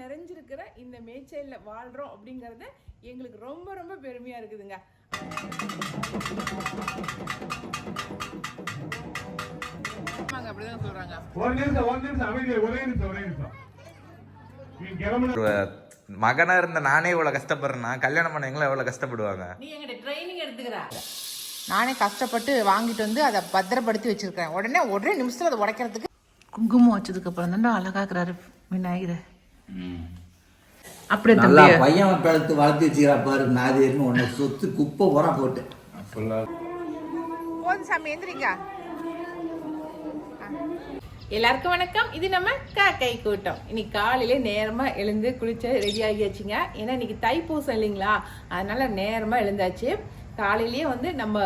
நிறைஞ்சிருக்கிற இந்த மேய்ச்சலில் வாழ்கிறோம் அப்படிங்கிறது எங்களுக்கு ரொம்ப ரொம்ப பெருமையாக இருக்குதுங்க. மகனா இருந்த நானே இவ்வளவு கஷ்டப்படுறேன்னா கல்யாணம் பண்ணவங்களும் எவ்வளவு கஷ்டப்படுவாங்க? நானே கஷ்டப்பட்டு வாங்கிட்டு வந்து அதை பத்திரப்படுத்தி வச்சிருக்கேன் உடனே ஒரே நிமிஷத்துல அதை உடைக்கிறதுக்கு குங்குமம் வச்சதுக்கு அப்புறம் தான்டா அழகாக்குறாரு விநாயகர். அப்படியே நல்லா தம்பி பையன் கழுத்து வளர்த்து வச்சுக்கிறா பாரு நாதிர்னு உன்னை சொத்து குப்பை உர போட்டு. போதும் சாமி எந்திரிங்க. எல்லாருக்கும் வணக்கம். இது நம்ம காக்கை கூட்டம். இன்னைக்கு காலையில நேரமா எழுந்து குளிச்சு ரெடி ஆகியாச்சுங்க. ஏன்னா இன்னைக்கு தைப்பூசம் இல்லைங்களா? அதனால நேரமா எழுந்தாச்சு. காலையிலேயே வந்து நம்ம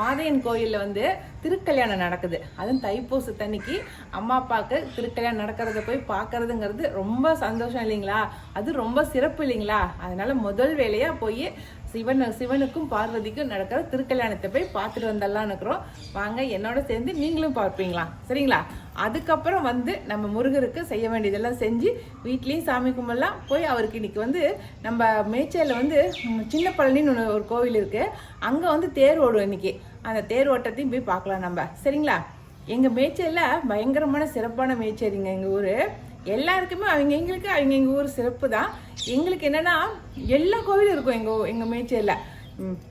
மாதையன் கோயிலில் வந்து திருக்கல்யாணம் நடக்குது. அதுவும் தைப்பூசத்தன்னைக்கு அம்மா அப்பாவுக்கு திருக்கல்யாணம் நடக்கிறத போய் பார்க்கறதுங்கிறது ரொம்ப சந்தோஷம் இல்லைங்களா? அது ரொம்ப சிறப்பு இல்லைங்களா? அதனால் முதல் வேலையாக போய் சிவன் சிவனுக்கும் பார்வதிக்கும் நடக்கிற திருக்கல்யாணத்தை போய் பார்த்துட்டு வந்துடலாம்னு இருக்கிறோம். வாங்க என்னோட சேர்ந்து நீங்களும் பார்ப்பீங்களா? சரிங்களா? அதுக்கப்புறம் வந்து நம்ம முருகருக்கு செய்ய வேண்டியதெல்லாம் செஞ்சு வீட்லேயும் சாமி கும்பலாம் போய் அவருக்கு இன்றைக்கி வந்து நம்ம மேய்ச்சலில் வந்து சின்ன பழனின்னு ஒன்று ஒரு கோவில் இருக்குது அங்கே வந்து தேர் ஓடும் இன்றைக்கி அந்த தேர் ஓட்டத்தையும் போய் பார்க்கலாம் நம்ம. சரிங்களா? எங்கள் மேய்ச்சலில் பயங்கரமான சிறப்பான மேச்சேரிங்க எங்கள் ஊர். எல்லாருக்குமே அவங்க எங்களுக்கு அவங்க எங்கள் ஊர் சிறப்பு தான். எங்களுக்கு என்னன்னா எல்லா கோவிலும் இருக்கும் எங்கள் எங்கள் மேய்ச்சலில்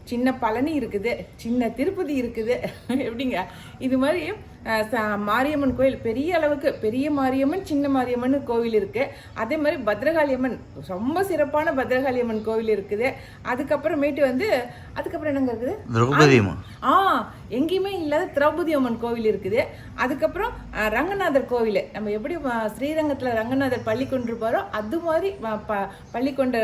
சின்ன பழனி இருக்குது சின்ன திருப்பதி இருக்குது. எப்படிங்க? இது மாதிரி மாரியம்மன் கோயில் பெரிய அளவுக்கு பெரிய மாரியம்மன் சின்ன மாரியம்மன் கோவில் இருக்கு. அதே மாதிரி பத்ரகாளியம்மன் ரொம்ப சிறப்பான பத்ரகாளியம்மன் கோவில் இருக்குது. அதுக்கப்புறமேட்டு வந்து அதுக்கப்புறம் என்னங்க இருக்குது? திரௌபதி. ஆ எங்கேயுமே இல்லாத திரௌபதி அம்மன் கோவில் இருக்குது. அதுக்கப்புறம் ரங்கநாதர் கோவில். நம்ம எப்படி ஸ்ரீரங்கத்தில் ரங்கநாதர் பள்ளி கொண்டிருப்பாரோ அது மாதிரி பள்ளி கொண்ட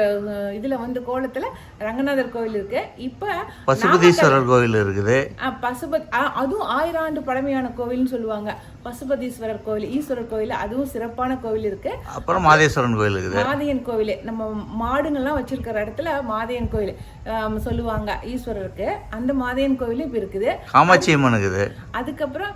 இதுல வந்து கோலத்துல ரங்கநாதர் கோவில் இருக்கு. இப்போ பசுபதீஸ்வரர் கோவில் இருக்குது. பசுபத் அதுவும் ஆயிரம் ஆண்டு பழமையான கோவில்னு சொல்லுவாங்க. பசுபதீஸ்வரர் கோவில் ஈஸ்வரர் கோவில் அதுவும் சிறப்பான கோவில் இருக்கு. அப்புறம் மாதேஸ்வரன் கோவில் இருக்குது. மாதையன் கோவில். நம்ம மாடுங்கள்லாம் வச்சிருக்கிற இடத்துல மாதையன் கோவில் சொல்லுவாங்க ஈஸ்வரருக்கு. அந்த மாதையன் கோவிலும் இப்போ இருக்குது. காமாட்சி அம்மன் இருக்குது. அதுக்கப்புறம்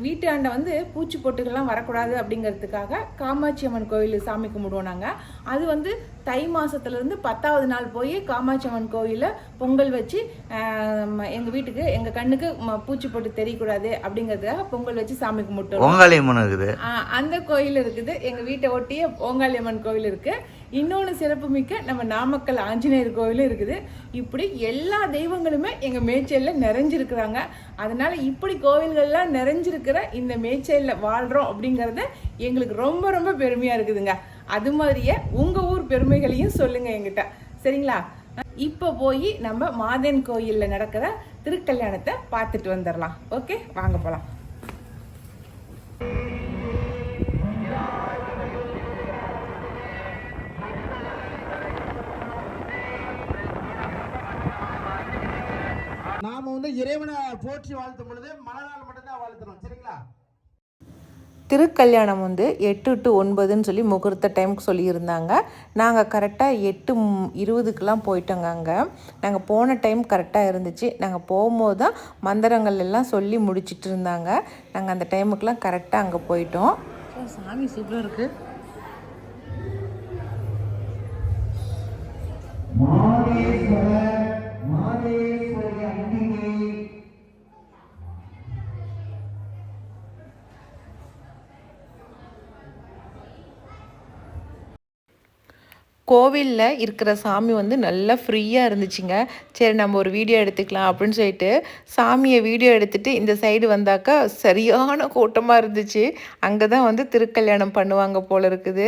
வீட்டாண்ட வந்து பூச்சி பொட்டுகள்லாம் வரக்கூடாது அப்படிங்கிறதுக்காக காமாட்சி அம்மன் கோவில் சாமி கும்பிடுவோம் நாங்கள் அது வந்து தை மாசத்துல இருந்து பத்தாவது நாள் போய் காமாட்சி அம்மன் கோயிலில் பொங்கல் வச்சு அஹ், எங்க வீட்டுக்கு எங்க கண்ணுக்கு ம- பூச்சி பொட்டு தெரியக்கூடாது அப்படிங்கிறதுக்காக பொங்கல் வச்சு சாமி கும்பிட்டு ஓங்காளி அம்மன் இருக்குது. அந்த கோயில் இருக்குது. எங்க வீட்டை ஒட்டிய ஓங்காளியம்மன் கோயில் இருக்கு. இன்னொன்று சிறப்புமிக்க நம்ம நாமக்கல் ஆஞ்சநேயர் கோயிலும் இருக்குது. இப்படி எல்லா தெய்வங்களுமே எங்கள் மேய்ச்சலில் நிறைஞ்சிருக்கிறாங்க. அதனால் இப்படி கோவில்கள்லாம் நிறைஞ்சிருக்கிற இந்த மேய்ச்சல்ல வாழ்கிறோம் அப்படிங்கிறத எங்களுக்கு ரொம்ப ரொம்ப பெருமையாக இருக்குதுங்க. அது மாதிரியே உங்கள் ஊர் பெருமைகளையும் சொல்லுங்கள் எங்கிட்ட சரிங்களா? இப்போ போய் நம்ம மாதன் கோயிலில் நடக்கிற திருக்கல்யாணத்தை பார்த்துட்டு வந்துடலாம் ஓகே? வாங்க போகலாம் நாம வந்து இறைவனை போற்றி வாழ்த்தும் பொழுது மனநாள் மட்டும்தான் வாழ்த்தணும் சரிங்களா? திருக்கல்யாணம் வந்து எட்டு டு ஒன்பதுன்னு சொல்லி முகூர்த்த டைமுக்கு சொல்லியிருந்தாங்க. நாங்கள் கரெக்டாக எட்டு இருபதுக்கெலாம் போயிட்டோங்க அங்கே. நாங்கள் போன டைம் கரெக்டாக இருந்துச்சு. நாங்கள் போகும்போது தான் மந்திரங்கள் எல்லாம் சொல்லி முடிச்சிட்டு இருந்தாங்க. நாங்கள் அந்த டைமுக்கெலாம் கரெக்டாக அங்கே போயிட்டோம். சாமி சூப்பராக இருக்குது கோவிலில் இருக்கிற சாமி வந்து நல்லா ஃப்ரீயாக இருந்துச்சுங்க. சரி நம்ம ஒரு வீடியோ எடுத்துக்கலாம் அப்படின்னு சொல்லிட்டு சாமியை வீடியோ எடுத்துகிட்டு இந்த சைடு வந்தாக்கா சரியான கூட்டமாக இருந்துச்சு. அங்கே தான் வந்து திருக்கல்யாணம் பண்ணுவாங்க போல இருக்குது.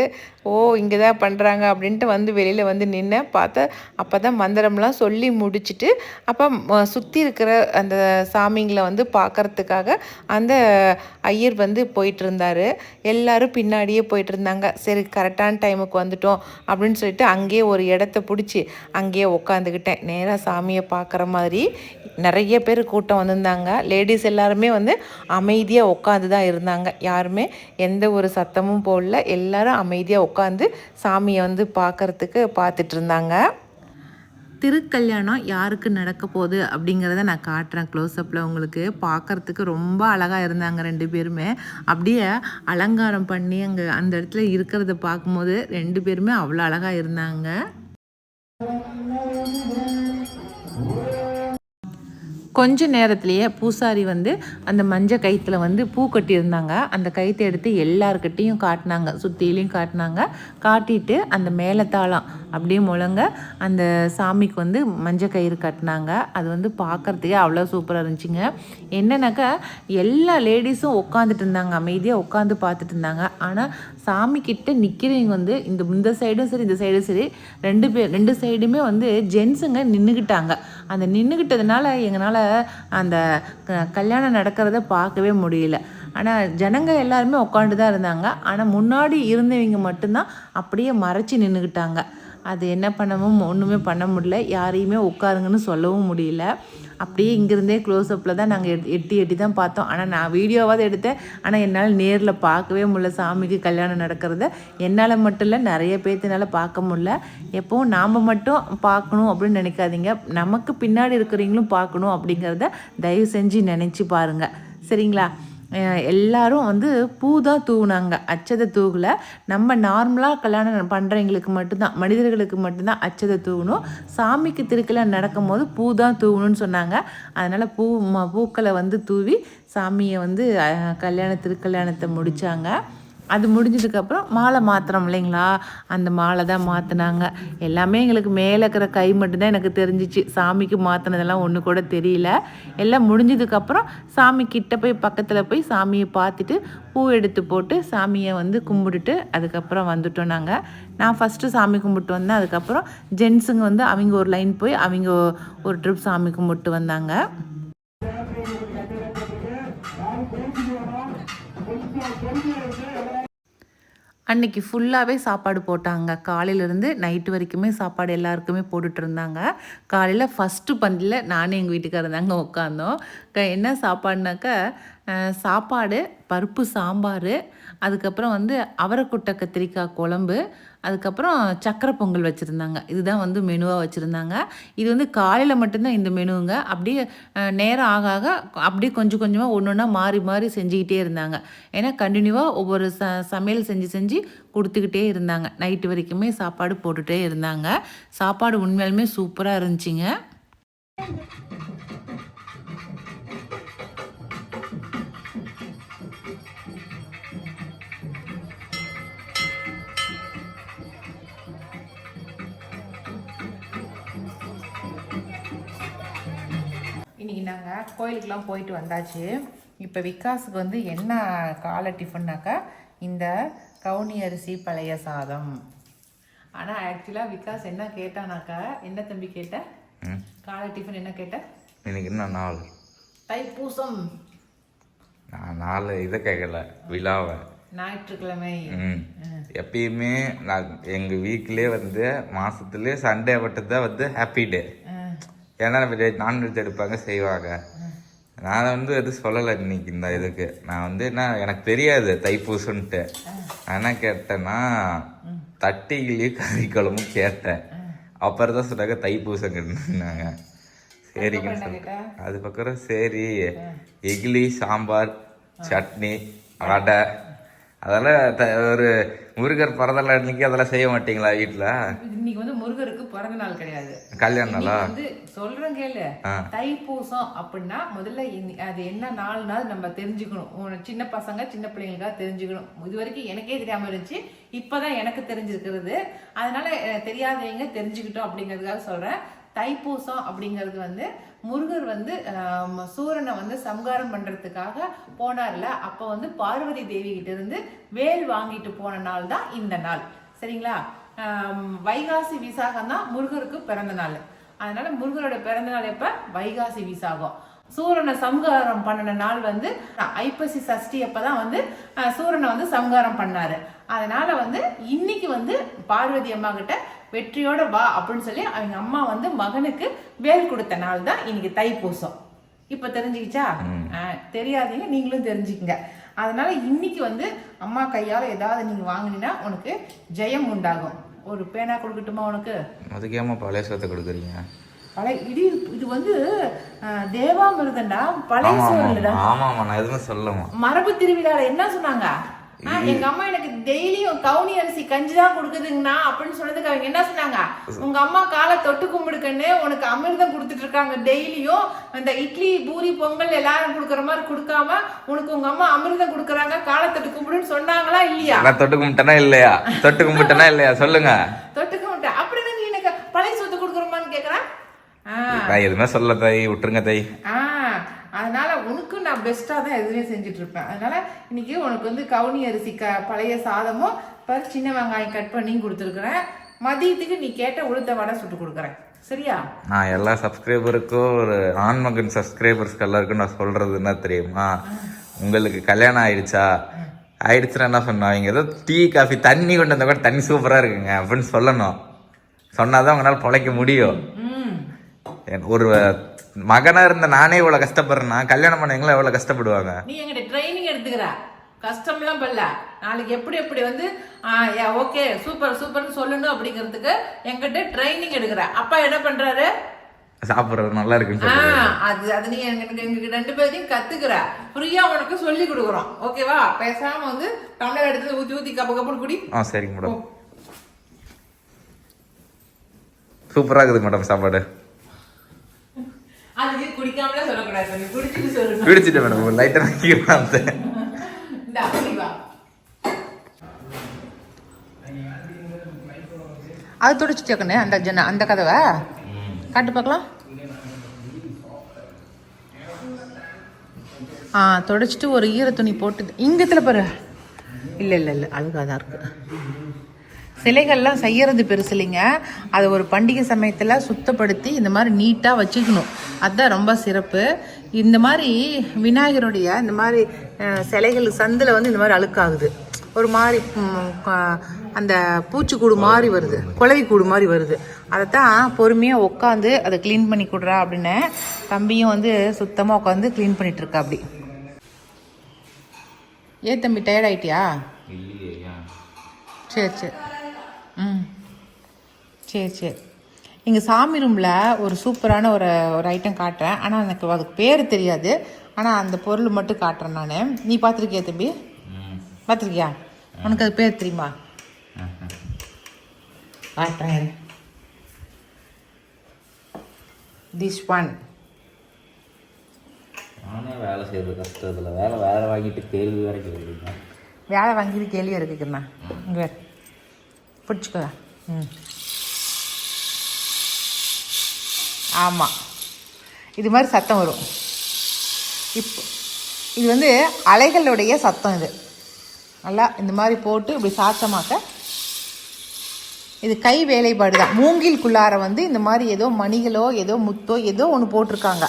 ஓ இங்கே தான் பண்ணுறாங்க அப்படின்ட்டு வந்து வெளியில் வந்து நின்று பார்த்தா அப்போ தான் மந்திரம்லாம் சொல்லி முடிச்சுட்டு அப்போ சுற்றி இருக்கிற அந்த சாமிங்களை வந்து பார்க்கறதுக்காக அந்த ஐயர் வந்து போயிட்டு இருந்தார். எல்லாரும் பின்னாடியே போயிட்டு இருந்தாங்க. சரி கரெக்டான டைமுக்கு வந்துட்டோம் அப்படின்னு சொல்லி சொல்லிட்டு அங்கேயே ஒரு இடத்த பிடிச்சி அங்கேயே உட்காந்துக்கிட்டேன் நேராக சாமியை பார்க்குற மாதிரி நிறைய பேர் கூட்டம் வந்திருந்தாங்க. லேடிஸ் எல்லாருமே வந்து அமைதியாக உட்காந்து தான் இருந்தாங்க. யாருமே எந்த ஒரு சத்தமும் போடல. எல்லாரும் அமைதியாக உட்காந்து சாமியை வந்து பார்க்கறதுக்கு பார்த்துட்டு இருந்தாங்க. திருக்கல்யாணம் யாருக்கு நடக்க போகுது அப்படிங்கிறத நான் காட்டுறேன் க்ளோஸ்அப்பில் உங்களுக்கு. பார்க்கறதுக்கு ரொம்ப அழகாக இருந்தாங்க ரெண்டு பேருமே. அப்படியே அலங்காரம் பண்ணி அங்கே அந்த இடத்துல இருக்கிறத பார்க்கும்போது ரெண்டு பேருமே அவ்வளோ அழகாக இருந்தாங்க. கொஞ்ச நேரத்திலேயே பூசாரி வந்து அந்த மஞ்சள் கயிற்றுல வந்து பூ கட்டியிருந்தாங்க. அந்த கயிற்று எடுத்து எல்லாருக்கிட்டேயும் காட்டினாங்க. சுற்றிலையும் காட்டினாங்க. காட்டிட்டு அந்த மேலத்தாளம் அப்படியே முழங்க அந்த சாமிக்கு வந்து மஞ்சள் கயிறு கட்டினாங்க. அது வந்து பார்க்கறதுக்கே அவ்வளோ சூப்பராக இருந்துச்சுங்க. என்னன்னாக்கா எல்லா லேடிஸும் உட்காந்துட்டு இருந்தாங்க. அமைதியாக உட்காந்து பார்த்துட்டு இருந்தாங்க. ஆனால் சாமி நிற்கிறவங்க வந்து இந்த இந்த சைடும் சரி இந்த சைடும் சரி ரெண்டு பேர் ரெண்டு சைடுமே வந்து ஜென்ஸுங்க நின்றுக்கிட்டாங்க அந்த நின்றுக்கிட்டதுனால எங்களால் அந்த க- கல்யாணம் நடக்கிறத பார்க்கவே முடியல. ஆனால் ஜனங்க எல்லாருமே உட்காந்து தான் இருந்தாங்க. ஆனால் முன்னாடி இருந்தவங்க மட்டும்தான் அப்படியே மறைச்சி நின்றுக்கிட்டாங்க அது என்ன பண்ணவும் ஒன்றுமே பண்ண முடியல. யாரையுமே உட்காருங்கன்னு சொல்லவும் முடியல. அப்படியே இங்கேருந்தே க்ளோஸ்அப்பில் தான் நாங்கள் எட்டி எட்டி தான் பார்த்தோம். ஆனால் நான் வீடியோவாவது எடுத்தேன். ஆனால் என்னால் நேரில் பார்க்கவே முடியல. சாமிக்கு கல்யாணம் நடக்கிறத. என்னால் மட்டும் இல்லை நிறைய பேர்த்தினால பார்க்க முடியல. எப்போவும் நாம் மட்டும் பார்க்கணும் அப்படின்னு நினைக்காதீங்க. நமக்கு பின்னாடி இருக்கிறவங்களும் பார்க்கணும் அப்படிங்கிறத தயவு செஞ்சு நினச்சி பாருங்கள் சரிங்களா? எல்லாரும் வந்து பூ தான் தூவுனாங்க. அச்சதை தூவல நம்ம நார்மலாக கல்யாணம் பண்ணுறவங்களுக்கு மட்டும்தான் மனிதர்களுக்கு மட்டும்தான் அச்சதை தூவணும். சாமிக்கு திருக்கல்யாணம் நடக்கும்போது பூ தான் தூவணும்னு சொன்னாங்க. அதனால் பூ ம பூக்களை வந்து தூவி சாமியை வந்து கல்யாண திருக்கல்யாணத்தை முடித்தாங்க அது முடிஞ்சதுக்கப்புறம் மாலை மாற்றுறோம் இல்லைங்களா? அந்த மாலை தான் மாற்றினாங்க எல்லாமே எங்களுக்கு மேலே இருக்கிற கை மட்டும்தான் எனக்கு தெரிஞ்சிச்சு. சாமிக்கு மாற்றினதெல்லாம் ஒன்று கூட தெரியல. எல்லாம் முடிஞ்சதுக்கப்புறம் சாமி கிட்ட போய் பக்கத்தில் போய் சாமியை பார்த்துட்டு பூ எடுத்து போட்டு சாமியை வந்து கும்பிட்டுட்டு அதுக்கப்புறம் வந்துட்டோம் நாங்கள் நான் ஃபஸ்ட்டு சாமி கும்பிட்டு வந்தேன். அதுக்கப்புறம் ஜென்ஸுங்க வந்து அவங்க ஒரு லைன் போய் அவங்க ஒரு ட்ரிப் சாமி கும்பிட்டு வந்தாங்க. அன்னைக்கு ஃபுல்லாகவே சாப்பாடு போட்டாங்க. காலையிலேருந்து நைட்டு வரைக்குமே சாப்பாடு எல்லாருக்குமே போட்டுட்டு இருந்தாங்க. காலையில் ஃபஸ்ட்டு பந்தியில் நானும் எங்கள் வீட்டுக்காரர் தாங்க உட்காந்தோம் என்ன சாப்பாடுனாக்கா சாப்பாடு பருப்பு சாம்பார் அதுக்கப்புறம் வந்து அவரைக்குட்டை கத்திரிக்காய் குழம்பு அதுக்கப்புறம் சக்கரை பொங்கல் வச்சுருந்தாங்க. இதுதான் வந்து மெனுவாக வச்சுருந்தாங்க. இது வந்து காலையில் மட்டும்தான் இந்த மெனுங்க. அப்படியே நேரம் ஆக ஆக அப்படியே கொஞ்சம் கொஞ்சமாக ஒன்று ஒன்றா மாறி மாறி செஞ்சுக்கிட்டே இருந்தாங்க. ஏன்னா கண்டினியூவாக ஒவ்வொரு ச சமையல் செஞ்சு செஞ்சு கொடுத்துக்கிட்டே இருந்தாங்க. நைட்டு வரைக்குமே சாப்பாடு போட்டுகிட்டே இருந்தாங்க. சாப்பாடு உண்மையாலுமே சூப்பராக இருந்துச்சுங்க. இன்னைக்கு நாங்கள் கோயிலுக்கெலாம் போயிட்டு வந்தாச்சு. இப்போ விகாஸுக்கு வந்து என்ன காலை டிஃபன்னாக்கா இந்த கவுனி அரிசி பழைய சாதம். ஆனால் ஆக்சுவலாக விகாஸ் என்ன கேட்டானாக்கா என்ன தம்பி கேட்ட. காலை டிஃபன் என்ன கேட்ட? இன்னைக்கு என்ன நாள் தைப்பூசம். நான் நாலு இதை கேட்கல விழாவை. ஞாயிற்றுக்கிழமை. எப்பயுமே நான் எங்கள் வீக்லேயே வந்து மாதத்துலேயே சண்டே மட்டும் தான் வந்து ஹாப்பி டே ஏன்னா நான்வெஜ் எடுப்பாங்க செய்வாங்க. நான் வந்து எதுவும் சொல்லலை இன்னைக்கு இந்த இதுக்கு. நான் வந்து என்ன எனக்கு தெரியாது தைப்பூசன்ட்டு என்ன கேட்டேன்னா தட்டிகளையும் கறி குழம்பும் கேட்டேன். அப்புறம் தான் சொன்னாங்க தைப்பூசம் கேட்டாங்க சரிங்கன்னு சொல்லிட்டேன் அது பக்கம் சரி இட்லி சாம்பார் சட்னி வடை அதெல்லாம் த- ஒரு முருகர் பிறந்தநாள் அன்னைக்கு அதெல்லாம் செய்ய மாட்டீங்களா வீட்டில் இன்னைக்கு வந்து முருகருக்கு பிறந்த நாள் கிடையாது. கல்யாண நாளா? வந்து சொல்றேன் கேளு. தைப்பூசம் அப்படின்னா முதல்ல அது என்ன நாலு நாள் நம்ம தெரிஞ்சுக்கணும். சின்ன பசங்க சின்ன பிள்ளைங்களுக்காக தெரிஞ்சுக்கணும். இது வரைக்கும் எனக்கே தெரியாம இருந்துச்சு. இப்பதான் எனக்கு தெரிஞ்சிருக்கிறது. அதனால தெரியாதவங்க தெரிஞ்சுக்கிட்டோம் அப்படிங்கிறதுக்காக சொல்றேன். தைப்பூசம் அப்படிங்கிறது வந்து முருகர் வந்து சூரனை வந்து சம்காரம் பண்ணுறதுக்காக போனார்ல. அப்போ வந்து பார்வதி தேவி கிட்ட இருந்து வேல் வாங்கிட்டு போன நாள் தான் இந்த நாள். சரிங்களா? வைகாசி விசாகம் தான் முருகருக்கு பிறந்த நாள். அதனால முருகரோட பிறந்த நாள் எப்போ? வைகாசி விசாகம். சூரனை சம்ஹாரம் பண்ணின நாள் வந்து ஐப்பசி சஷ்டி அப்போ தான் வந்து சூரனை வந்து சம்ஹாரம் பண்ணார். அதனால வந்து இன்னைக்கு வந்து பார்வதி அம்மா கிட்ட வெற்றியோட வா அப்படின்னு சொல்லி அவங்க அம்மா வந்து மகனுக்கு வேல் கொடுத்த நாள் தான் இன்னைக்கு தைப்பூசம். இப்ப தெரிஞ்சுக்கிச்சா? தெரியாதீங்க நீங்களும் தெரிஞ்சுக்கங்க. அதனால இன்னைக்கு வந்து அம்மா கையால ஏதாவது நீங்க வாங்குனீங்கன்னா உனக்கு ஜெயம் உண்டாகும். ஒரு பேனா கொடுக்கட்டுமா உனக்கு? அதுக்கு ஏமா பழைய சோத்தை கொடுக்குறீங்க? பழைய இடி இது வந்து தேவாமிர்தண்டா பழைய சோறு இல்லடா ஆமாம்மா நான் எதுவுமே சொல்லமா மரபு திருவிழால என்ன சொன்னாங்க? எங்க அம்மா எனக்கு டெய்லியும் கவுனி அரிசி கஞ்சி தான் கொடுக்குதுங்கண்ணா அப்படின்னு சொன்னதுக்கு அவங்க என்ன சொன்னாங்க? உங்க அம்மா காலை தொட்டு கும்பிடுக்கன்னு உனக்கு அமிர்தம் கொடுத்துட்டு இருக்காங்க. டெய்லியும் அந்த இட்லி பூரி பொங்கல் எல்லாரும் கொடுக்குற மாதிரி கொடுக்காம உனக்கு உங்க அம்மா அமிர்தம் கொடுக்குறாங்க காலை தொட்டு கும்பிடுன்னு சொன்னாங்களா இல்லையா? நான் தொட்டு கும்பிட்டேனா இல்லையா? தொட்டு கும்பிட்டேனா இல்லையா? சொல்லுங்க. தொட்டு கும்பிட்ட அப்புறம் என்ன நீ எனக்கு பழைய சொத்து கொடுக்குறோமான்னு கேக்குறேன் நான் எதுவுமே சொல்ல தை விட்டுருங்க தை ஆ அதனால உனக்கும் நான் பெஸ்ட்டாக தான் எதுவுமே செஞ்சுட்டு இருப்பேன் அதனால இன்னைக்கு உனக்கு வந்து கவுனி அரிசி க பழைய சாதமும் இப்போ சின்ன வெங்காயம் கட் பண்ணி கொடுத்துருக்குறேன். மதியத்துக்கு நீ கேட்ட உளுத்த வடை சுட்டு கொடுக்குறேன். சரியா? நான் எல்லா சப்ஸ்கிரைபருக்கும் ஒரு ஆண்மகன் சப்ஸ்கிரைபர்ஸ்க்கு எல்லாருக்கும் நான் சொல்றது என்ன தெரியுமா? உங்களுக்கு கல்யாணம் ஆயிடுச்சா? ஆயிடுச்சுன்னா என்ன சொன்னாங்க ஏதோ டீ காஃபி தண்ணி கொண்டு வந்தா கூட தண்ணி சூப்பராக இருக்குங்க அப்படின்னு சொல்லணும். சொன்னாதான் உங்களால் பொழைக்க முடியும். ஒரு மகனா இருந்த நானே இவ்வளவு கஷ்டப்படுறேன்னா கல்யாணம் பண்ணவங்களும் எவ்வளவு கஷ்டப்படுவாங்க? நீ எங்கிட்ட ட்ரைனிங் எடுத்துக்கிற. கஷ்டம்லாம் பண்ணல நாளைக்கு எப்படி எப்படி வந்து ஓகே சூப்பர் சூப்பர்னு சொல்லணும் அப்படிங்கிறதுக்கு என்கிட்ட ட்ரைனிங் எடுக்கிற. அப்பா என்ன பண்றாரு? சாப்பிட்றது நல்லா சொல்லுவாங்க அது அது நீ எங்களுக்கு எங்களுக்கு ரெண்டு பேர்த்தையும் கத்துக்கிற. ஃப்ரீயா உனக்கு சொல்லி கொடுக்குறோம். ஓகேவா பேசாம வந்து டம்ளர் எடுத்து ஊத்தி ஊத்தி கப்ப கப்புன்னு குடி. ஆ சரிங்க மேடம் சூப்பராக இருக்குது மேடம் சாப்பாடு அது குடிக்காமலே சொல்லக்கூடாது நீ குடிச்சிட்டு சொல்லணும் பிடிச்சிட்டு மேடம் லைட்டாக வா. அது துடைச்சிட்டு கண்ணு அந்த ஜன அந்த கதவை. காட்டு பார்க்கலாம் ஆ தொடச்சிட்டு ஒரு ஈர துணி போட்டு இங்கத்துல பாரு. இல்லை இல்லை இல்லை அழுகாக தான் இருக்கு. சிலைகள்லாம் செய்யறது பெருசு இல்லைங்க. அதை ஒரு பண்டிகை சமயத்தில் சுத்தப்படுத்தி இந்த மாதிரி நீட்டாக வச்சுக்கணும். அதுதான் ரொம்ப சிறப்பு. இந்த மாதிரி விநாயகருடைய இந்த மாதிரி சிலைகள் சந்தில் வந்து இந்த மாதிரி அழுக்காகுது. ஒரு மாதிரி அந்த பூச்சிக்கூடு மாதிரி வருது. குளவி கூடு மாதிரி வருது. அதைத்தான் பொறுமையாக உட்காந்து அதை க்ளீன் பண்ணி கொடுறா அப்படின்னு தம்பியும் வந்து சுத்தமாக உட்காந்து க்ளீன் பண்ணிட்டு இருக்கா அப்படி. ஏன் தம்பி டயர்ட் ஆயிட்டியா? சரி சரி. ம். சரி சரி. எங்கள் சாமி ரூமில் ஒரு சூப்பரான ஒரு ஒரு ஐட்டம் காட்டுறேன். ஆனால் எனக்கு அதுக்கு பேர் தெரியாது. ஆனால் அந்த பொருள் மட்டும் காட்டுறேன் நான். நீ பார்த்துருக்கியா தம்பி? பார்த்துருக்கியா உனக்கு அது பேர் தெரியுமா? காட்டுறேன் திஸ் ஒன் நானே வேலை செய்யறது கஷ்டத்தில் வேலை வேலை வாங்கிட்டு கேள்வி வேற கேள்விங்க வேலை வாங்கிட்டு கேள்வி இருக்குண்ணா இங்கே பிடிச்சிக்கோ. ம். ஆமாம் இது மாதிரி சத்தம் வரும். இப்போ இது வந்து அலைகளுடைய சத்தம் இது. நல்லா இந்த மாதிரி போட்டு இப்படி சாத்தமாக்க. இது கை வேலைப்பாடு தான். மூங்கில்குள்ளார வந்து இந்த மாதிரி ஏதோ மணிகளோ ஏதோ முத்தோ ஏதோ ஒன்று போட்டிருக்காங்க.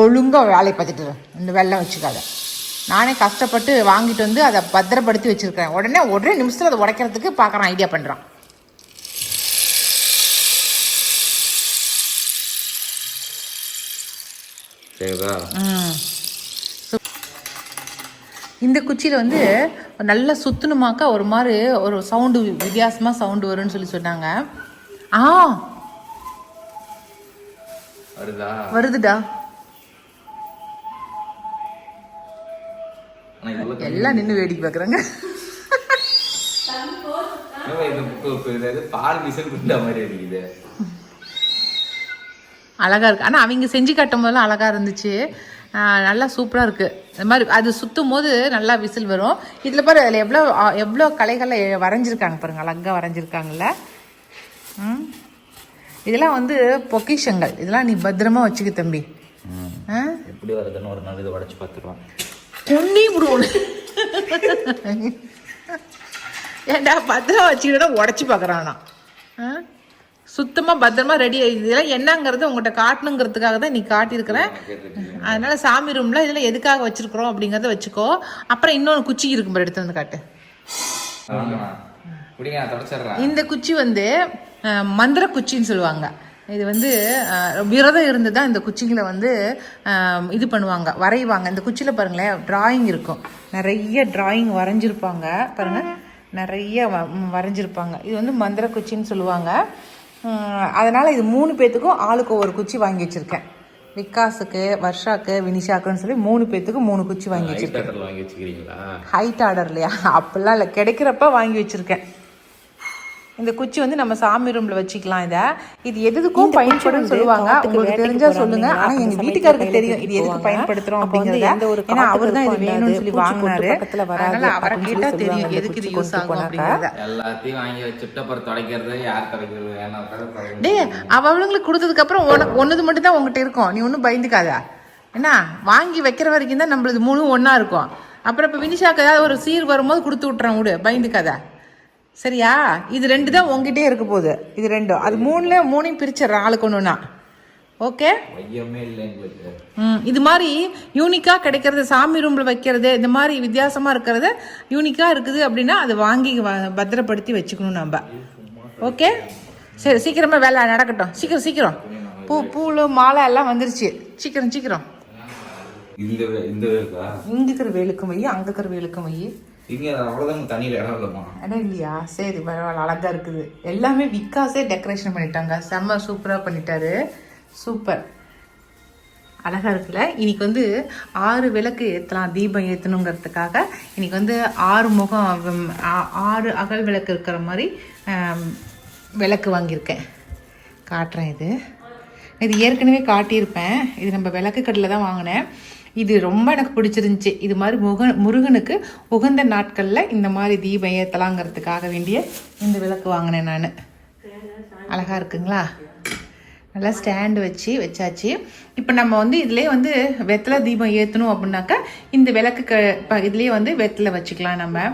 ஒழுங்காக வேலையை பார்த்துட்டு. இந்த வெள்ளம் வச்சுக்காத. நானே கஷ்டப்பட்டு வாங்கிட்டு வந்து அதை பத்திரப்படுத்தி வச்சுருக்கேன் உடனே ஒரே நிமிஷத்தில் அதை உடைக்கிறதுக்கு பார்க்குறான் ஐடியா பண்ணுறான் ம். இந்த குச்சியில் வந்து நல்லா சுத்தணுமாக்கா ஒரு மாதிரி ஒரு சவுண்டு வித்தியாசமாக சவுண்டு வரும்னு சொல்லி சொன்னாங்க. ஆ. வருதா? வருதுடா. எல்லாம் நின்று வேடிக்கை பார்க்குறாங்க பால் குண்டா மாதிரி அடிக்குது. அழகா இருக்கு. ஆனால் அவங்க செஞ்சு காட்டும் போதெல்லாம் அழகா இருந்துச்சு. நல்லா சூப்பராக இருக்கு. இந்த மாதிரி அது சுத்தும் போது நல்லா விசில் வரும். இதில் பாரு அதில் எவ்வளோ எவ்வளோ கலைகளை வரைஞ்சிருக்காங்க பாருங்க. அழகா வரைஞ்சிருக்காங்கல்ல. ம்? இதெல்லாம் வந்து பொக்கிஷங்கள். இதெல்லாம் நீ பத்திரமா வச்சுக்க தம்பி. ஆ? எப்படி வருதுன்னு ஒரு நாள் இதை உடச்சி பார்த்துருவான் விடுவோம் ஏன்டா பத்திரம் வச்சுக்கிட்டா உடச்சி பார்க்குறானா? சுத்தமாக பத்திரமா ரெடி இதெல்லாம் என்னங்கிறது உங்கள்கிட்ட காட்டணுங்கிறதுக்காக தான் நீ காட்டியிருக்கிறேன். அதனால சாமி ரூமில் இதெல்லாம் எதுக்காக வச்சிருக்கிறோம் அப்படிங்கிறத வச்சுக்கோ. அப்புறம் இன்னொன்று குச்சி இருக்கும் எடுத்து வந்து காட்டு. இந்த குச்சி வந்து மந்திர குச்சின்னு சொல்லுவாங்க. இது வந்து விரதம் இருந்து தான் இந்த குச்சிகளை வந்து இது பண்ணுவாங்க வரைவாங்க. இந்த குச்சியில் பாருங்களேன் டிராயிங் இருக்கும். நிறைய டிராயிங் வரைஞ்சிருப்பாங்க. பாருங்க. நிறைய வரைஞ்சிருப்பாங்க. இது வந்து மந்திர குச்சின்னு சொல்லுவாங்க. அதனால் இது மூணு பேர்த்துக்கும் ஆளுக்கு ஒவ்வொரு குச்சி வாங்கி வச்சுருக்கேன். விகாஸுக்கு வர்ஷாக்கு வினிஷாக்குன்னு சொல்லி மூணு பேர்த்துக்கு மூணு குச்சி வாங்கி வச்சுருக்கேன். ஹைட் ஆர்டர் இல்லையா? அப்படிலாம் இல்லை. கிடைக்கிறப்ப வாங்கி வச்சுருக்கேன். இந்த குச்சி வந்து நம்ம சாமி ரூம்ல வச்சுக்கலாம் இதை. இது எதுக்கும் பயன்படும் சொல்லுவாங்க. உங்களுக்கு தெரிஞ்சா சொல்லுங்க. ஆனா எங்க வீட்டுக்காருக்கு தெரியும். இது எதுக்கு பயன்படுத்துறோம் அப்படிங்கறத. ஏன்னா அவர் தான் இது வேணும்னு சொல்லி வாங்கினாரு. அதனால அவரை கேட்டா தெரியும். எதுக்கு இது யூஸ் ஆகும் அப்படிங்கறத. எல்லாத்தையும் வாங்கி வச்சுட்டு அப்புறம் துடைக்கிறது யார் துடைக்கிறது? அவ அவளுங்களுக்கு கொடுத்ததுக்கு அப்புறம் உனக்கு ஒன்னது மட்டும் தான் உங்ககிட்ட இருக்கும். நீ ஒன்றும் பயந்துக்காத. என்ன? வாங்கி வைக்கிற வரைக்கும் தான் நம்மளது மூணு ஒண்ணா இருக்கும். அப்புறம் இப்போ வினிஷாக்கு ஏதாவது ஒரு சீர் வரும்போது கொடுத்து விட்றேன் விடு. பயந்துக்காத. சரியா? இது ரெண்டு தான் உங்ககிட்டே இருக்க போகுது. இது ரெண்டும். அது மூணுல மூணையும் பிரிச்சிடுறேன் ஆளுக்கு ஒன்றுனா ஓகே மையமே ம் இது மாதிரி யூனிக்காக கிடைக்கிறது சாமி ரூமில் வைக்கிறது இந்த மாதிரி வித்தியாசமாக இருக்கிறது யூனிக்காக இருக்குது அப்படின்னா அதை வாங்கி பத்திரப்படுத்தி வச்சுக்கணும் நம்ம ஓகே சரி சீக்கிரமாக வேலை நடக்கட்டும். சீக்கிரம் சீக்கிரம். பூ பூவில் மாலை எல்லாம் வந்துருச்சு. சீக்கிரம் சீக்கிரம். இங்கே இருக்கிற வேலுக்கும் வை அங்கே இருக்கிற வேலுக்கும் வை இங்கே அவ்வளோதான் தண்ணியில இடம் இல்லைம்மா. இடம் இல்லையா? சரி பரவாயில்ல அழகாக இருக்குது. எல்லாமே விக்காஸே டெக்கரேஷன் பண்ணிட்டாங்க. செம்ம சூப்பராக பண்ணிட்டாரு. சூப்பர். அழகாக இருக்குல்ல? இன்னைக்கு வந்து ஆறு விளக்கு ஏற்றலாம் தீபம் ஏற்றணுங்கிறதுக்காக இன்னைக்கு வந்து ஆறு முகம் ஆ- ஆறு அகல் விளக்கு இருக்கிற மாதிரி விளக்கு வாங்கியிருக்கேன். காட்டுறேன் இது. இது ஏற்கனவே காட்டியிருப்பேன். இது நம்ம விளக்கு கடையில் தான் வாங்கினேன். இது ரொம்ப எனக்கு பிடிச்சிருந்துச்சி. இது மாதிரி முகன் முருகனுக்கு உகந்த நாட்களில் இந்த மாதிரி தீபம் ஏற்றலாங்கிறதுக்காக வேண்டிய இந்த விளக்கு வாங்கினேன் நான். அழகா இருக்குங்களா? நல்லா ஸ்டாண்டு வச்சு வச்சாச்சு. இப்போ நம்ம வந்து இதுலேயே வந்து வெத்தலை தீபம் ஏற்றணும் அப்படின்னாக்கா இந்த விளக்கு க இப்போ இதுலேயே வந்து வெத்தலை வச்சுக்கலாம் நம்ம.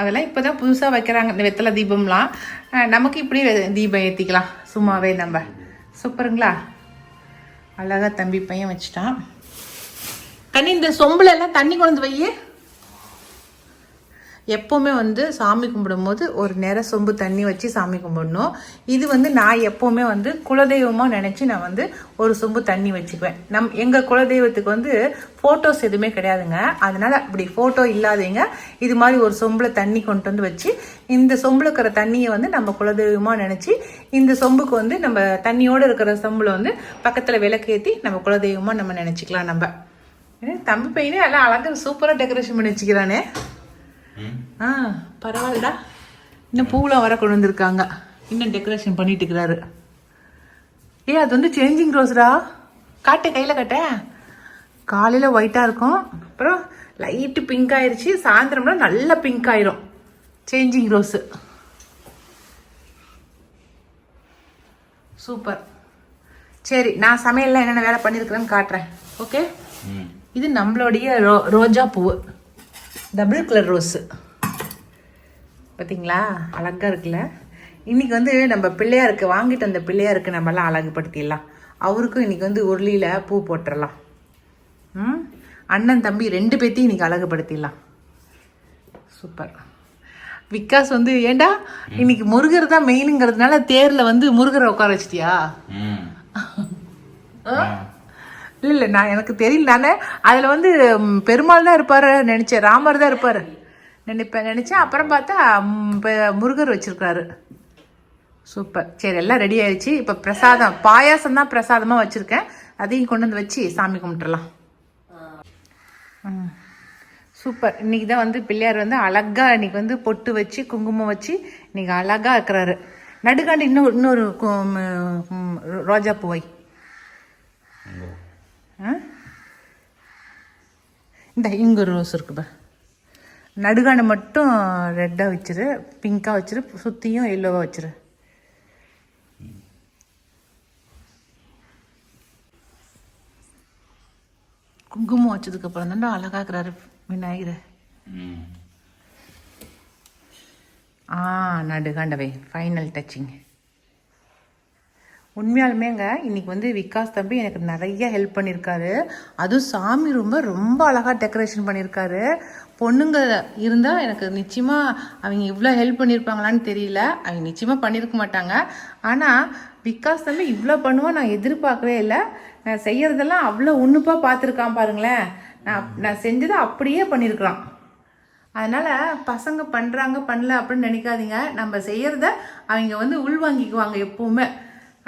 அதெல்லாம் இப்போ தான் புதுசாக வைக்கிறாங்க. இந்த வெத்தலை தீபம்லாம் நமக்கு இப்படி தீபம் ஏற்றிக்கலாம் சும்மாவே நம்ம. சூப்பருங்களா? அழகாக தம்பி பையன் வச்சுட்டான். கண்ணி இந்த சொம்புல எல்லாம் தண்ணி கொண்டு வை எப்போவுமே வந்து சாமி கும்பிடும்போது ஒரு நிற சொம்பு தண்ணி வச்சு சாமி கும்பிடணும். இது வந்து நான் எப்போவுமே வந்து குலதெய்வமாக நினச்சி நான் வந்து ஒரு சொம்பு தண்ணி வச்சுக்குவேன். நம் எங்கள் குலதெய்வத்துக்கு வந்து ஃபோட்டோஸ் எதுவுமே கிடையாதுங்க. அதனால் அப்படி ஃபோட்டோ இல்லாதவங்க இது மாதிரி ஒரு சொம்பில் தண்ணி கொண்டு வந்து வச்சு இந்த சொம்பில் இருக்கிற தண்ணியை வந்து நம்ம குலதெய்வமாக நினச்சி இந்த சொம்புக்கு வந்து நம்ம தண்ணியோடு இருக்கிற சொம்பில் வந்து பக்கத்தில் விளக்கேற்றி நம்ம குலதெய்வமாக நம்ம நினச்சிக்கலாம் நம்ம. தம்பி பையனே எல்லாம் அழகாக சூப்பராக டெக்கரேஷன் பண்ணி வச்சுக்கிறானே. ஆ பரவாயில்லடா. இன்னும் பூலாம் வர கொண்டு வந்திருக்காங்க. இன்னும் டெக்கரேஷன் பண்ணிட்டு இருக்கிறாரு. ஏ அது வந்து சேஞ்சிங் ரோஸ்டா காட்டு கையில் கட்ட. காலையில் ஒயிட்டாக இருக்கும். அப்புறம் லைட்டு பிங்க் ஆயிருச்சு. சாயந்தரம்னா நல்ல பிங்க் ஆயிரும். சேஞ்சிங் ரோஸு சூப்பர் சரி நான் சமையலில் என்னென்ன வேலை பண்ணியிருக்கிறேன்னு காட்டுறேன். ஓகே இது நம்மளுடைய ரோ ரோஜா பூவு. டபுள் கலர் ரோஸு பார்த்தீங்களா அழகா இருக்குல்ல? இன்னைக்கு வந்து நம்ம பிள்ளையாருக்கு வாங்கிட்டு வந்த பிள்ளையாருக்கு நம்மலாம் அழகுபடுத்திடலாம். அவருக்கும் இன்னைக்கு வந்து உருளியில் பூ போட்டுடலாம் ம்? அண்ணன் தம்பி ரெண்டு பேர்த்தையும் இன்னைக்கு அழகுபடுத்திடலாம். சூப்பர். விகாஸ் வந்து ஏண்டா இன்னைக்கு முருகர் தான் மெயினுங்கிறதுனால தேரில் வந்து முருகரை உட்கார வச்சிட்டியா? ம். இல்லை இல்லை நான் எனக்கு தெரியல. நானே அதில் வந்து பெருமாள் தான் இருப்பார் நினச்சேன். ராமர் தான் இருப்பார். நினைப்பேன் நினச்சேன். அப்புறம் பார்த்தா முருகர் வச்சுருக்காரு. சூப்பர். சரி எல்லாம் ரெடி ஆயிடுச்சு. இப்போ பிரசாதம் பாயாசம் தான் பிரசாதமாக வச்சுருக்கேன். அதையும் கொண்டு வந்து வச்சு சாமி கும்பிட்டுலாம் சூப்பர். இன்னைக்கு தான் வந்து பிள்ளையார் வந்து அழகாக இன்னைக்கு வந்து பொட்டு வச்சு குங்குமம் வச்சு இன்றைக்கி அழகாக இருக்கிறாரு. நடுக்காண்டு இன்னொரு இன்னொரு ரோஜா பூவை. இந்த இங்க ஒரு ரோஸ் இருக்கு பார். நடுகாண்டை மட்டும் ரெட்டாக வச்சிரு பிங்காக வச்சிரு சுற்றியும் எல்லோவாக வச்சிரு. குங்குமம் வச்சதுக்கு அப்புறம் தான்டா அழகாக்குறாரு விநாயகர். ஆ நடுகாண்டவை ஃபைனல் டச்சிங் உண்மையாலுமேங்க இன்றைக்கி வந்து விகாஸ் தம்பி எனக்கு நிறைய ஹெல்ப் பண்ணியிருக்காரு அதுவும் சாமி ரூமை ரொம்ப அழகாக டெக்கரேஷன் பண்ணியிருக்காரு பொண்ணுங்க இருந்தால் எனக்கு நிச்சயமாக அவங்க இவ்வளோ ஹெல்ப் பண்ணியிருப்பாங்களான்னு தெரியல. அவங்க நிச்சயமாக பண்ணியிருக்க மாட்டாங்க. ஆனால் விகாஸ் தம்பி இவ்வளோ பண்ணுவோம் நான் எதிர்பார்க்கவே இல்லை. நான் செய்கிறதெல்லாம் அவ்வளோ உன்னுப்பாக பார்த்துருக்கான் பாருங்களேன். நான் நான் செஞ்சதை அப்படியே பண்ணியிருக்கிறான் அதனால் பசங்க பண்ணுறாங்க பண்ணல அப்படின்னு நினைக்காதீங்க. நம்ம செய்கிறத அவங்க வந்து உள்வாங்கிக்குவாங்க எப்போவுமே.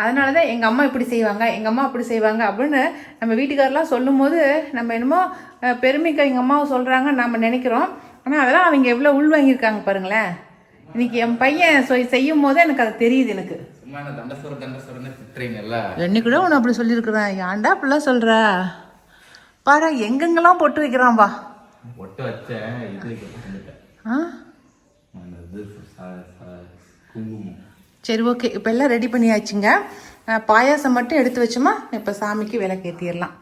அதனால தான் எங்கள் அம்மா இப்படி செய்வாங்க எங்கள் அம்மா அப்படி செய்வாங்க அப்படின்னு நம்ம வீட்டுக்காரெலாம் சொல்லும்போது நம்ம என்னமோ பெருமைக்கு எங்கள் அம்மாவை சொல்கிறாங்க நம்ம நினைக்கிறோம். ஆனால் அதெல்லாம் அவங்க எவ்வளோ உள்வாங்கியிருக்காங்க பாருங்களேன். இன்னைக்கு என் பையன் செய்யும் போது எனக்கு அது தெரியுது எனக்கு. சும்மா நான் தண்டசோறு தண்டசோறுன்னு திட்டுறீங்கல்ல? என்னைக்கு கூட உன்னை அப்படி சொல்லியிருக்கிறேன். ஏன்டா அப்படிலாம் சொல்கிற பாரு எங்கெங்கெல்லாம் பொட்டு வைக்கிறான்பா ஒட்டு வச்சேன் இது வந்துட்டேன். ஆ? குங்குமம். சரி ஓகே இப்போ எல்லாம் ரெடி பண்ணியாச்சுங்க. பாயாசம் மட்டும் எடுத்து வச்சோமா? இப்போ சாமிக்கு விளக்கேற்றிடலாம்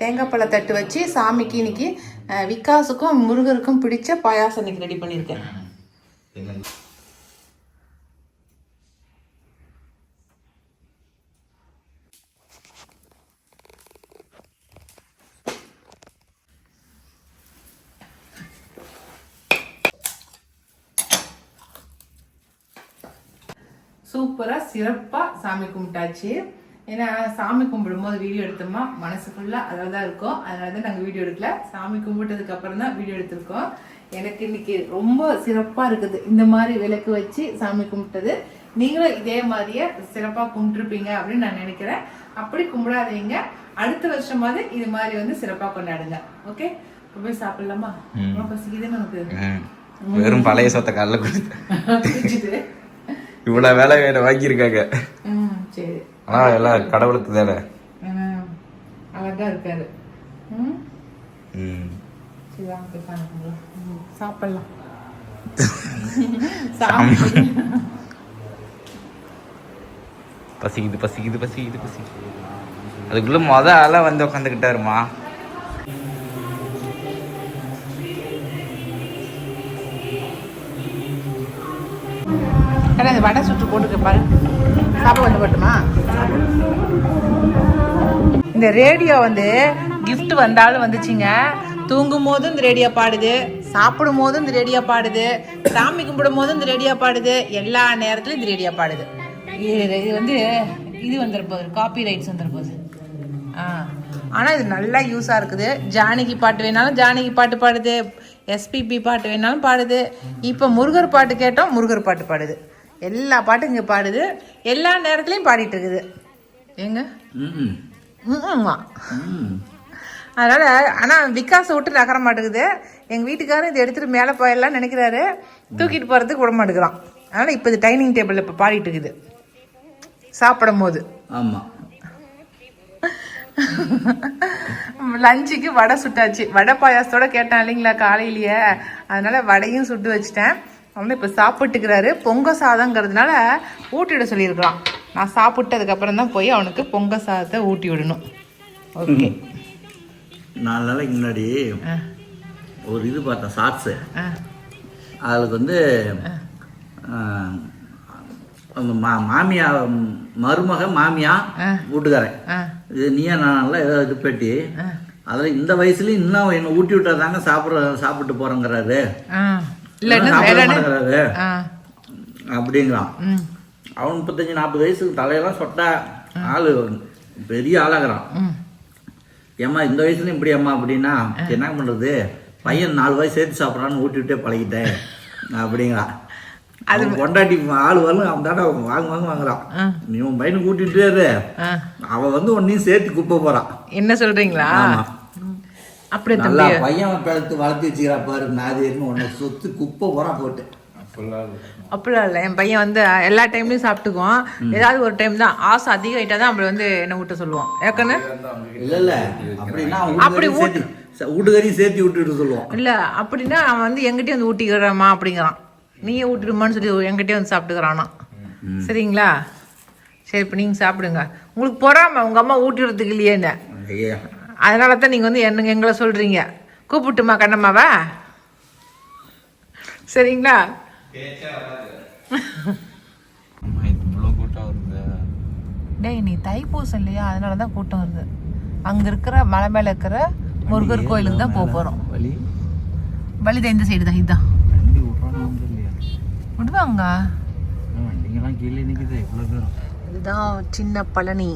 தேங்காய் பழ தட்டு வச்சு சாமிக்கு இன்னைக்கு அஹ், விகாஸுக்கும் முருகருக்கும் பிடிச்ச பாயாசம் இன்னைக்கு ரெடி பண்ணியிருக்கேன். சூப்பராக சிறப்பாக சாமி கும்பிட்டாச்சு. ஏன்னா சாமி கும்பிடும்போது வீடியோ எடுத்தோமா மனசு ஃபுல்லாக அதில் தான் இருக்கும். அதனால தான் நாங்கள் வீடியோ எடுக்கல. சாமி கும்பிட்டதுக்கு அப்புறம் தான் வீடியோ எடுத்திருக்கோம். எனக்கு இன்னைக்கு ரொம்ப சிறப்பாக இருக்குது. இந்த மாதிரி விளக்கு வச்சு சாமி கும்பிட்டது. நீங்களும் இதே மாதிரியே சிறப்பாக கும்பிட்டுருப்பீங்க அப்படின்னு நான் நினைக்கிறேன். அப்படி கும்பிடாதீங்க. அடுத்த வருஷமாவது இது மாதிரி வந்து சிறப்பாக கொண்டாடுங்க. ஓகே போய் சாப்பிடலாமா? ரொம்ப பசிக்குதுன்னு நமக்கு. வெறும் பழைய சொத்தை காலைல குடிச்சிட்டு. இவ்வளவு வேலை வேற வாங்கியிருக்காங்க. ஆனா எல்லாம் கடவுளுக்கு தானே. அழகா இருக்காரு. சாப்பிடலாம். பசிக்குது பசிக்குது பசிக்குது பசிக்குது. அதுக்குள்ள மொத ஆளா வந்து உட்காந்துக்கிட்டாருமா? கடை வடை சுட்டு போட்டுக்க பாரு. சாப்பிட வந்து போட்டுமா இந்த ரேடியோ வந்து கிஃப்ட் வந்தாலும் வந்துச்சுங்க. தூங்கும் போதும் இந்த ரேடியோ பாடுது சாப்பிடும் போதும் இந்த ரேடியோ பாடுது சாமி கும்பிடும் போதும் இந்த ரேடியோ பாடுது எல்லா நேரத்துலையும் இந்த ரேடியோ பாடுது. இது வந்து இது வந்துருப்போது காப்பி ரைட்ஸ் வந்துருப்போது. ஆ. ஆனால் இது நல்லா யூஸாக இருக்குது. ஜானகி பாட்டு வேணாலும் ஜானகி பாட்டு பாடுது எஸ்பிபி பாட்டு வேணாலும் பாடுது. இப்போ முருகர் பாட்டு கேட்டோம் முருகர் பாட்டு பாடுது. எல்லா பாட்டும் இங்கே பாடுது. எல்லா நேரத்துலையும் பாடிட்டு இருக்குது. ஏங்க? ம் ம்மா. ம் அதனால ஆனால் விகாஸை விட்டு நகர மாட்டேங்குது. எங்கள் வீட்டுக்காரர் இதை எடுத்துகிட்டு மேலே போயிடலாம் நினைக்கிறாரு. தூக்கிட்டு போகிறதுக்கு விட மாட்டேங்கிறான். அதனால் இப்போ இது டைனிங் டேபிளில் இப்போ பாடிட்டு இருக்குது. சாப்பிடும் போது ஆமாம் லஞ்சுக்கு வடை சுட்டாச்சு. வடை பாயாசத்தோட கேட்டேன் இல்லைங்களா காலையிலேயே. அதனால வடையும் சுட்டு வச்சிட்டேன். அவனு இப்போ சாப்பிட்டுக்கிறாரு. பொங்க சாதங்கிறதுனால ஊட்டிவிட சொல்லியிருக்கலாம். நான் சாப்பிட்டதுக்கு அப்புறம் தான் போய் அவனுக்கு பொங்க சாதத்தை ஊட்டி விடணும். ஓகே. நாலு நாளைக்கு முன்னாடி ஒரு இது பார்த்தேன் ஷார்ட்ஸு ஆ. அதுக்கு வந்து மா மாமியா மருமக மாமியா வீட்டுக்காரன். இது நீயா நான்ல ஏதோ இது பேட்டி. அதில் இந்த வயசுலயும் இன்னும் என்னை ஊட்டி விட்டா தாங்க சாப்பிட்ற சாப்பிட்டு போறேங்கிறாரு. அப்படிங்கிறான் அவன் முப்பத்தஞ்சு நாற்பது வயசுக்கு தலையெல்லாம் சொட்டா ஆளு பெரிய ஆளாகிறான். ஏம்மா இந்த வயசுல இப்படி அம்மா அப்படின்னா என்ன பண்றது? பையன் நாலு வயசு சேர்த்து சாப்பிட்றான்னு ஊட்டி விட்டே பழகிட்டேன். அப்படிங்கிறான் அது பொண்டாட்டி ஆள் வரலும் அவன் தாண்டா வாங்க வாங்க வாங்குறான். நீ உன் இரு ஆ. அவன் வந்து உன்னையும் சேர்த்து குப்பை போறான். என்ன சொல்றீங்களா. அப்படி நல்லா பையன் பழத்து வளர்த்து வச்சுக்கிறா பாரு நாதின்னு உன்னை சொத்து குப்பை போறான் போட்டு. அப்படிலாம் இல்லை. என் பையன் வந்து எல்லா டைம்லயும் சாப்பிட்டுக்குவான். ஏதாவது ஒரு டைம் தான். ஆசை அதிகம் ஆயிட்டா தான் அப்படி வந்து என்ன ஊட்ட சொல்லுவான். ஏக்கன்னு இல்ல இல்ல. அப்படின்னா அவன் அப்படி சேர்த்து வீட்டுக்காரையும் சேர்த்து விட்டுட்டு சொல்லுவான். இல்ல அப்படின்னா அவன் வந்து எங்கிட்டயும் வந்து ஊட்டிக்கிறேம்மா அப்படிங்கிறான். நீயே ஊட்டிடுமான்னு சொல்லி எங்கிட்டயே வந்து சாப்பிட்டுக்கிறானா. சரிங்களா? சரி இப்போ நீங்கள் சாப்பிடுங்க. உங்களுக்கு பொறாம உங்கள் அம்மா ஊட்டிடுறதுக்கு இல்லையேன்னு. ஐயா. அதனால தான் நீங்கள் வந்து என்ன எங்களை சொல்கிறீங்க கூப்பிட்டுமா கண்ணம்மாவா? சரிங்களா? அம்மா இது இவ்வளோ கூட்டம் வருது டேய் நீ தைப்பூசம் இல்லையா? அதனால தான் கூட்டம் வருது. அங்கே இருக்கிற மலை மேலே இருக்கிற முருகர் கோயிலுக்கு தான் போக போகிறோம் வலி வழிதான் இந்த சைடு தான் இதுதான் விடுவாங்க. இதுதான் சின்ன பழனி.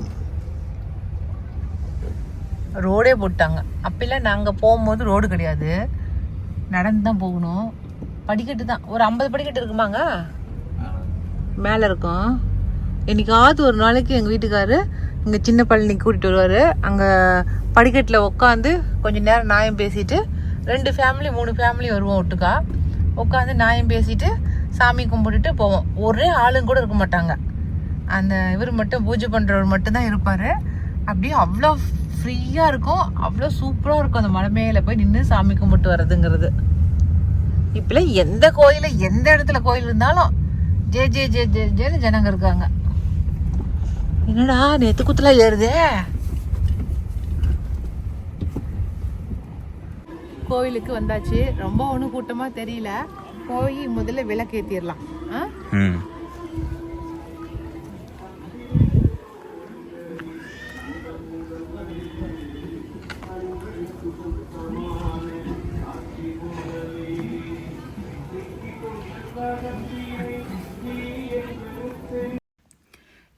ரோடே போட்டாங்க. அப்பெல்லாம் நாங்கள் போகும்போது ரோடு கிடையாது. நடந்து தான் போகணும். படிக்கட்டு தான். ஒரு ஐம்பது படிக்கட்டு இருக்குமாங்க? மேலே இருக்கும். என்னைக்காவது ஒரு நாளைக்கு எங்கள் வீட்டுக்காரு இங்கே சின்ன பழனி கூட்டிகிட்டு வருவார். அங்கே படிக்கட்டில் உட்காந்து கொஞ்சம் நேரம் நாயம் பேசிட்டு ரெண்டு ஃபேமிலி மூணு ஃபேமிலி வருவோம் ஒட்டுக்கா. உட்காந்து நாயம் பேசிட்டு சாமி கும்பிட்டுட்டு போவோம். ஒரே ஆளுங்க கூட இருக்க மாட்டாங்க. அந்த இவர் மட்டும் பூஜை பண்ணுறவர் மட்டும்தான் இருப்பார். அப்படியே அவ்வளோ ஃப்ரீயாக இருக்கும். அவ்வளோ சூப்பராக இருக்கும் அந்த மலை மேலே போய் நின்று சாமி கும்பிட்டு வர்றதுங்கிறது. இப்பெல்லாம் எந்த கோயிலில் எந்த இடத்துல கோயில் இருந்தாலும் ஜே ஜே ஜே ஜே ஜேன்னு ஜனங்க இருக்காங்க. என்னடா நேத்து குத்துல ஏறுதே? கோயிலுக்கு வந்தாச்சு. ரொம்ப ஒன்றும் கூட்டமாக தெரியல. போய் முதல்ல விளக்கேற்றிடலாம் ஆ?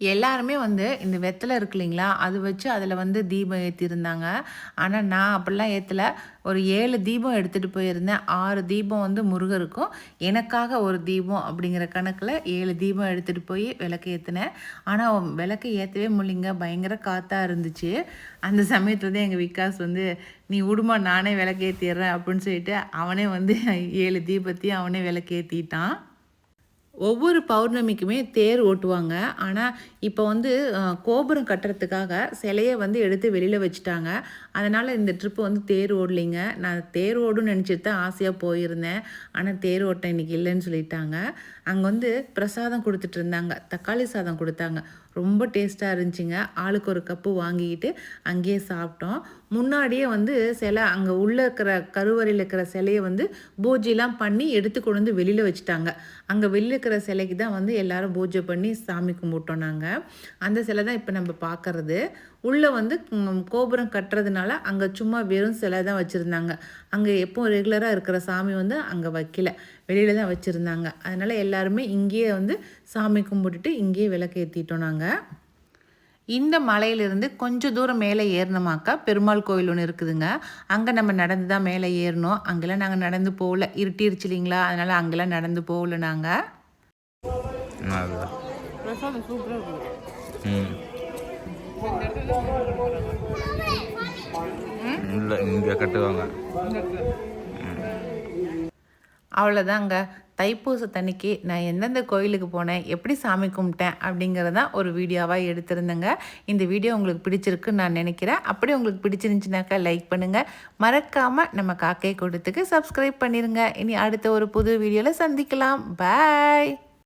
எல்லாருமே வந்து இந்த வெத்தலை இருக்கு இல்லைங்களா அது வச்சு அதில் வந்து தீபம் ஏற்றிருந்தாங்க ஆனால் நான் அப்படிலாம் ஏற்றல ஒரு ஏழு தீபம் எடுத்துகிட்டு போயிருந்தேன். ஆறு தீபம் வந்து முருகருக்கும் எனக்காக ஒரு தீபம் அப்படிங்கிற கணக்கில் ஏழு தீபம் எடுத்துகிட்டு போய் விளக்கு ஏற்றினேன் ஆனால் விளக்கு ஏற்றவே முடியலைங்க. பயங்கர காற்றாக இருந்துச்சு. அந்த சமயத்தில் தான் எங்கள் விகாஸ் வந்து நீ விடுமா நானே விளக்கு ஏற்றிடுறேன் அப்படின்னு சொல்லிட்டு அவனே வந்து ஏழு தீபத்தையும் அவனே விளக்கு ஏற்றிட்டான் ஒவ்வொரு பௌர்ணமிக்குமே தேர் ஓட்டுவாங்க. ஆனால் இப்போ வந்து கோபுரம் கட்டுறதுக்காக சிலையை வந்து எடுத்து வெளியில் வச்சுட்டாங்க. அதனால் இந்த ட்ரிப்பு வந்து தேர் ஓடலைங்க. நான் தேர் ஓடுன்னு நினச்சிட்டு தான் ஆசையாக போயிருந்தேன். ஆனால் தேர் ஓட்டம் இன்றைக்கி இல்லைன்னு சொல்லிட்டாங்க. அங்கே வந்து பிரசாதம் கொடுத்துட்டு இருந்தாங்க தக்காளி சாதம் கொடுத்தாங்க. ரொம்ப டேஸ்ட்டாக இருந்துச்சுங்க. ஆளுக்கு ஒரு கப்பு வாங்கிக்கிட்டு அங்கேயே சாப்பிட்டோம். முன்னாடியே வந்து சிலை அங்கே உள்ளே இருக்கிற கருவறையில் இருக்கிற சிலையை வந்து பூஜைலாம் பண்ணி எடுத்து கொண்டு வந்து வெளியில் வச்சுட்டாங்க. அங்கே வெளியில் இருக்கிற சிலைக்கு தான் வந்து எல்லாரும் பூஜை பண்ணி சாமி கும்பிட்டோம் நாங்கள் அந்த சிலை தான் இப்போ நம்ம பார்க்கறது. உள்ளே வந்து கோபுரம் கட்டுறதுனால அங்கே சும்மா வெறும் சிலை தான் வச்சுருந்தாங்க. அங்கே எப்போ ரெகுலராக இருக்கிற சாமி வந்து அங்கே வைக்கல. வெளியில் தான் வச்சுருந்தாங்க. அதனால் எல்லாருமே இங்கேயே வந்து சாமி கும்பிட்டுட்டு இங்கேயே விளக்கு ஏற்றிட்டோம் நாங்கள் இந்த மலையிலிருந்து கொஞ்சம் தூரம் மேலே ஏறினோமாக்கா பெருமாள் கோயில் ஒன்று இருக்குதுங்க. அங்கே நம்ம நடந்து தான் மேலே ஏறணும். அங்கெல்லாம் நாங்கள் நடந்து போகல. இருட்டிருச்சு இல்லைங்களா? அதனால் அங்கெல்லாம் நடந்து போகல நாங்கள் சூப்பராக இல்லை இங்கே கட்டுவாங்க. அவ்வளோதாங்க. தைப்பூசத்தன்னைக்கு நான் எந்தெந்த கோயிலுக்கு போனேன் எப்படி சாமி கும்பிட்டேன் அப்படிங்கிறதான் ஒரு வீடியோவாக எடுத்திருந்தேங்க. இந்த வீடியோ உங்களுக்கு பிடிச்சிருக்குன்னு நான் நினைக்கிறேன். அப்படி உங்களுக்கு பிடிச்சிருந்துச்சுனாக்கா லைக் பண்ணுங்கள் மறக்காமல் நம்ம காக்கை கூட்டத்துக்கு சப்ஸ்கிரைப் பண்ணிடுங்க இனி அடுத்த ஒரு புது வீடியோவில் சந்திக்கலாம். பாய்